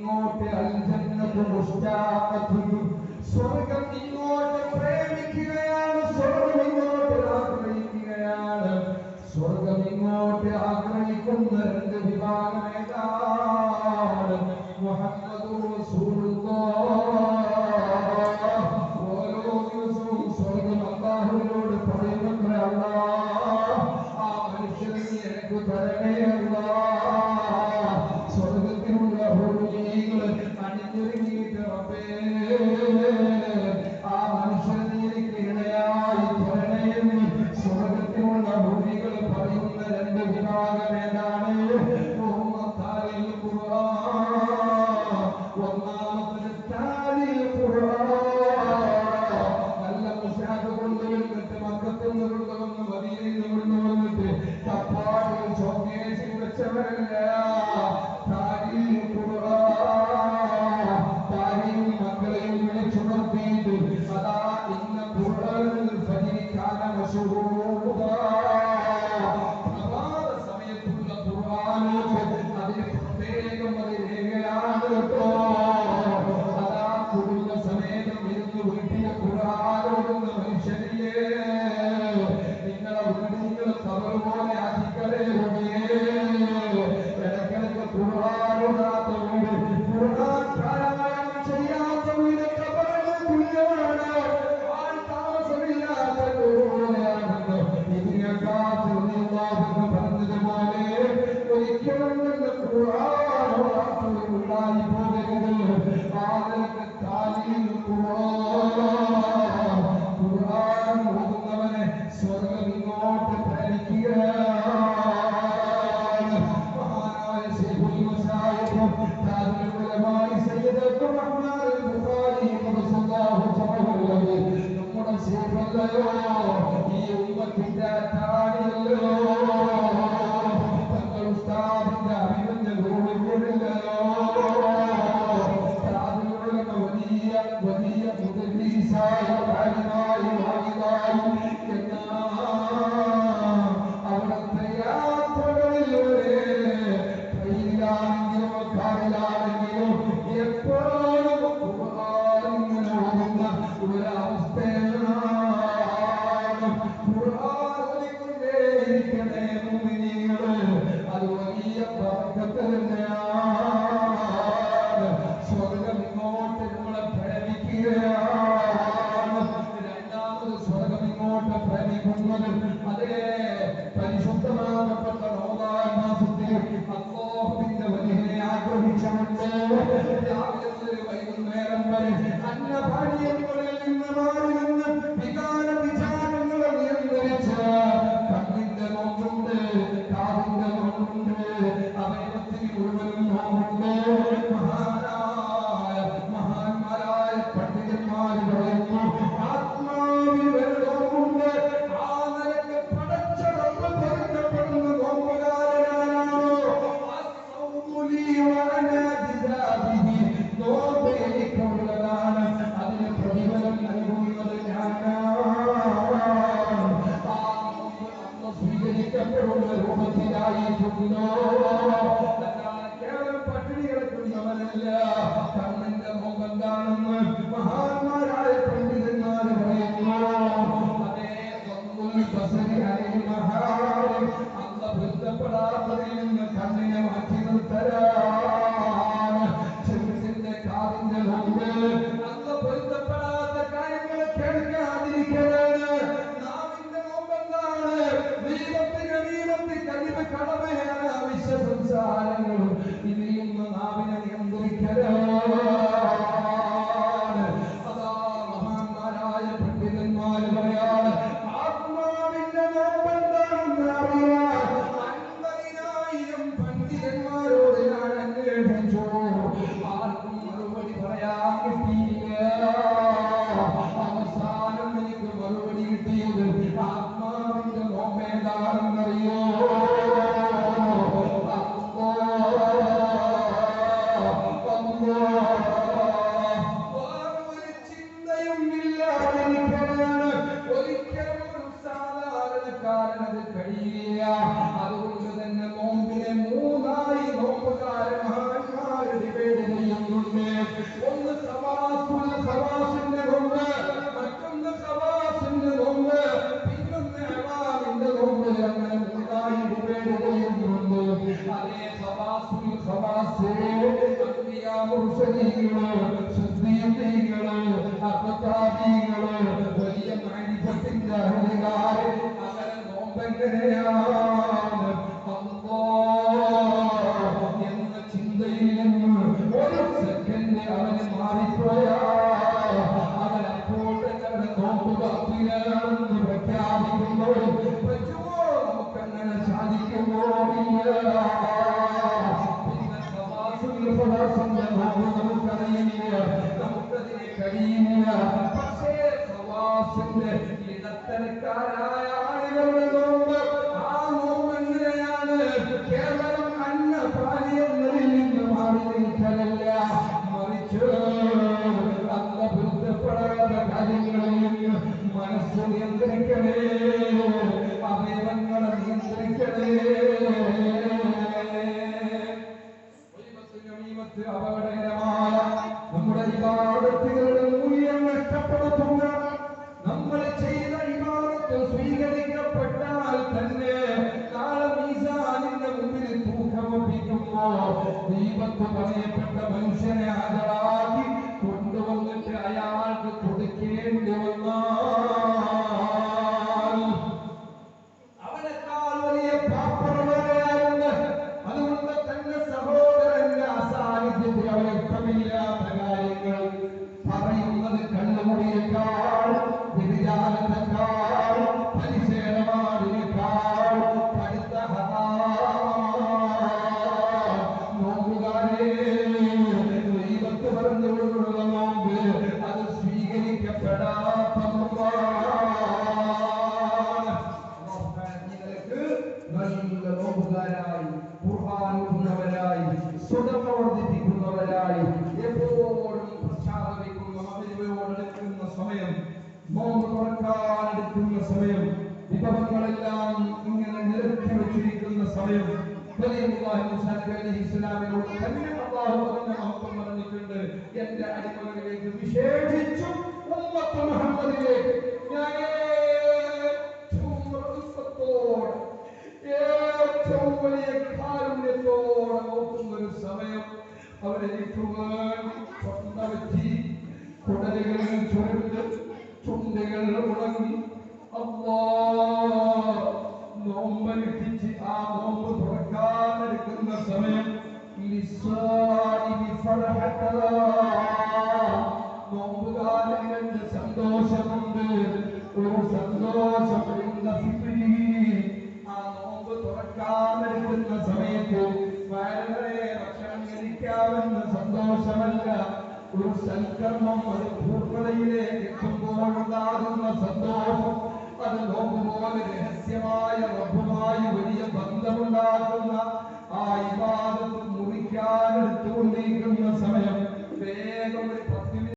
ഇങ്ങോട്ട് അൽജന്നത്ത് മുഷ്ടാഖത്തും സ്വർഗം ഇങ്ങോട്ട് പ്രേമിക്കുകയാണ്. സ്വർഗം ഇങ്ങോട്ട് ആഗ്രഹിക്കുകയാണ് സ്വർഗം ഇങ്ങോട്ട് ആഗ്രഹിക്കുന്ന രണ്ട് വിഭാഗം ഏതാണ്? മുഹമ്മദ് റസൂൽ كان نشره مضاعفا നിൽക്കണമെന്ന് ഖുർആാനുണ്ടായി പോകരുത് ആളുകൾക്ക് താലിയിൽ ഖുർആൻ ഓതുന്നവനെ സ്വർഗം ഇങ്ങോട്ട് ഭരിക്കുകയാണ് മഹാനായ ശൈഖുൽ മസായിബും താജുൽ ഉലമായി സയ്യിദ് ബുഖാരി റസൂലുള്ളാഹി സ്വല്ലല്ലാഹു അലൈഹി വസല്ലം നമ്മുടെ ശൈഖല്ലയോ കടമേറെ വിശ്വസംസാരങ്ങളും ഇതിൽ നിന്ന് നാവിനെ നിയന്ത്രിക്കലോ മുർസലീങ്ങൾ, സിദ്ദീഖീങ്ങൾ, വലിയ മാനിഫത്തിന്റെ അഹലുകാര്, അങ്ങനെ നോമ്പെങ്ങനെയാണ് പക്ഷേ ആ കേവലം നിന്ന് മനസ്സ് നിയന്ത്രിക്കണേ അവയവങ്ങളെ നിയന്ത്രിക്കണേ Thank you. നോമ്പുകാരായി ഖുർആൻ ഓതുന്നവരായി സ്വതം വർദ്ധിപ്പിക്കുന്നവരായി എപ്പോഴും പ്രസാദിക്കുന്ന മകരുവയോടെടുക്കുന്ന സമയം നോമ്പ് തുറക്കാൻ എടുക്കുന്ന സമയം വിഭവങ്ങളെല്ലാം ഇങ്ങനെ നിരത്തി വെച്ചിരിക്കുന്ന സമയം ഇസ്ലാമിനോട് തന്നെ അല്ലാഹു അതിന്റെ മഹത്വം പറഞ്ഞിട്ടുണ്ട്. എന്റെ അടിമകളിലേക്ക് വിശേഷിച്ചും ഉമ്മത്ത് മുഹമ്മദിലേക്ക് ഞാൻ ഏറ്റവും വലിയ കാരുണ്യത്തോടെ നോക്കുന്ന ഒരു സമയം അവരെനിക്ക് വെച്ചി കുടലുകൾ ചുരുണ്ട് ചുണ്ടുകൾ ഉണങ്ങി. അമ്മാ നോമ്പനുഷ്ഠിച്ച് ആ നോമ്പ് തുറക്കാനെടുക്കുന്ന സമയം. ലിസ്സായിബി ഫർഹത്താ ഒരു സൽക്കർമ്മം അത് പൂർണതയിലേക്ക് എത്തുമ്പോഴുണ്ടാകുന്ന സന്തോഷം. അത് നോക്കുപോലെ രഹസ്യമായ റബ്ബുമായി വലിയ ബന്ധമുണ്ടാക്കുന്ന ആ ഇബാദത്ത് മുറിക്കാൻ എടുത്തുകൊണ്ടിരിക്കുന്ന സമയം. വേഗം ഒരു പത്ത്